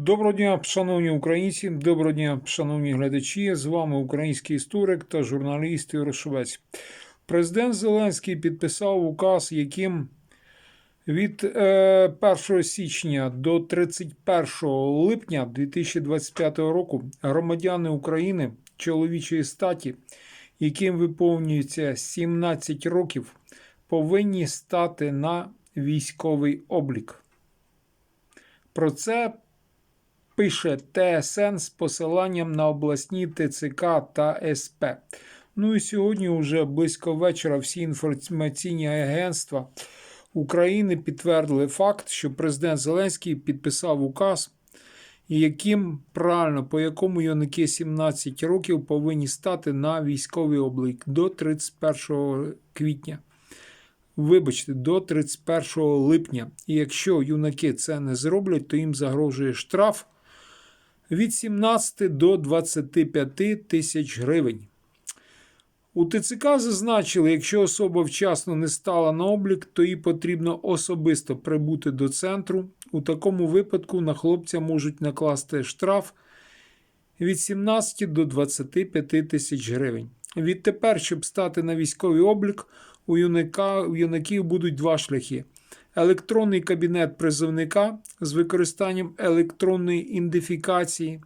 Доброго дня, шановні українці, доброго дня, шановні глядачі. З вами український історик та журналіст Ігор Швець. Президент Зеленський підписав указ, яким від е, 1 січня до 31 липня 2025 року громадяни України чоловічої статі, яким виповнюється 17 років, повинні стати на військовий облік. Про це пише ТСН з посиланням на обласні ТЦК та СП. Ну і сьогодні, вже близько вечора, всі інформаційні агентства України підтвердили факт, що президент Зеленський підписав указ, яким правильно, по якому юнаки 17 років повинні стати на військовий облік до 31 квітня. Вибачте, до 31 липня. І якщо юнаки це не зроблять, то їм загрожує штраф від 17 до 25 тисяч гривень. У ТЦК зазначили, якщо особа вчасно не стала на облік, то їй потрібно особисто прибути до центру. У такому випадку на хлопця можуть накласти штраф від 17 до 25 тисяч гривень. Відтепер, щоб стати на військовий облік, у, у юнаків будуть два шляхи: електронний кабінет призовника з використанням електронної ідентифікації,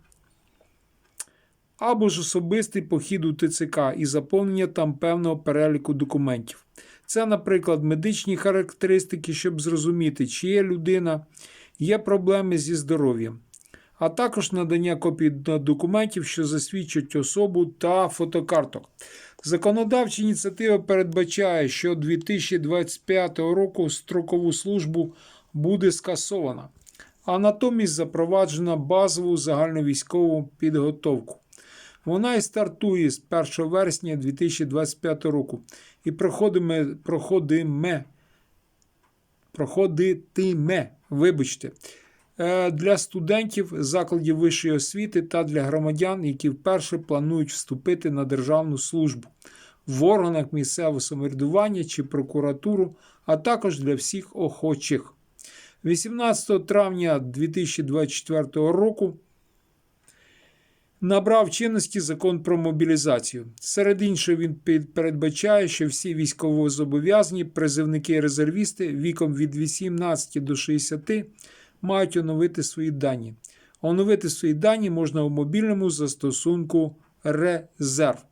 або ж особистий похід у ТЦК і заповнення там певного переліку документів. Це, наприклад, медичні характеристики, щоб зрозуміти, чи є людина, є проблеми зі здоров'ям, а також надання копій документів, що засвідчать особу та фотокарток. Законодавча ініціатива передбачає, що 2025 року строкову службу буде скасована, а натомість запроваджена базову загальновійськову підготовку. Вона і стартує з 1 вересня 2025 року і проходиме, проходиме, проходитиме, вибачте, для студентів закладів вищої освіти та для громадян, які вперше планують вступити на державну службу в органах місцевого самоврядування чи прокуратуру, а також для всіх охочих. 18 травня 2024 року набрав чинності закон про мобілізацію. Серед іншого, він передбачає, що всі військовозобов'язані призивники і резервісти віком від 18 до 60 мають оновити свої дані. Оновити свої дані можна у мобільному застосунку Резерв.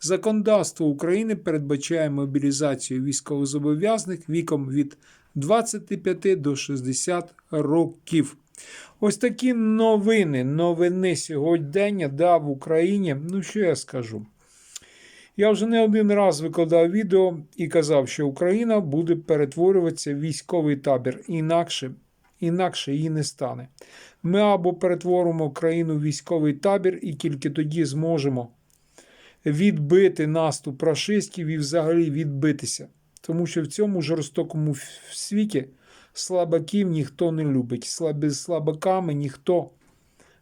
Законодавство України передбачає мобілізацію військовозобов'язаних віком від 25 до 60 років. Ось такі новини, новини сьогодення да, в Україні. Ну, що я скажу? Я вже не один раз викладав відео і казав, що Україна буде перетворюватися в військовий табір. Інакше, інакше її не стане. Ми або перетворимо країну в військовий табір, і тільки тоді зможемо відбити наступ рашистів і взагалі відбитися. Тому що в цьому жорстокому світі слабаків ніхто не любить. Слабі слабаками ніхто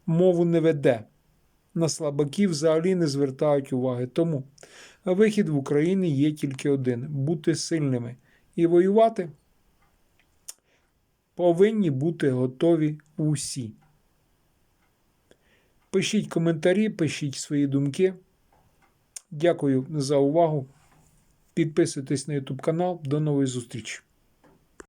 мову не веде. На слабаків взагалі не звертають уваги. Тому вихід в Україні є тільки один бути сильними. І воювати повинні бути готові усі. Пишіть коментарі, пишіть свої думки. Дякую за увагу. Підписуйтесь на YouTube канал. До нової зустрічі!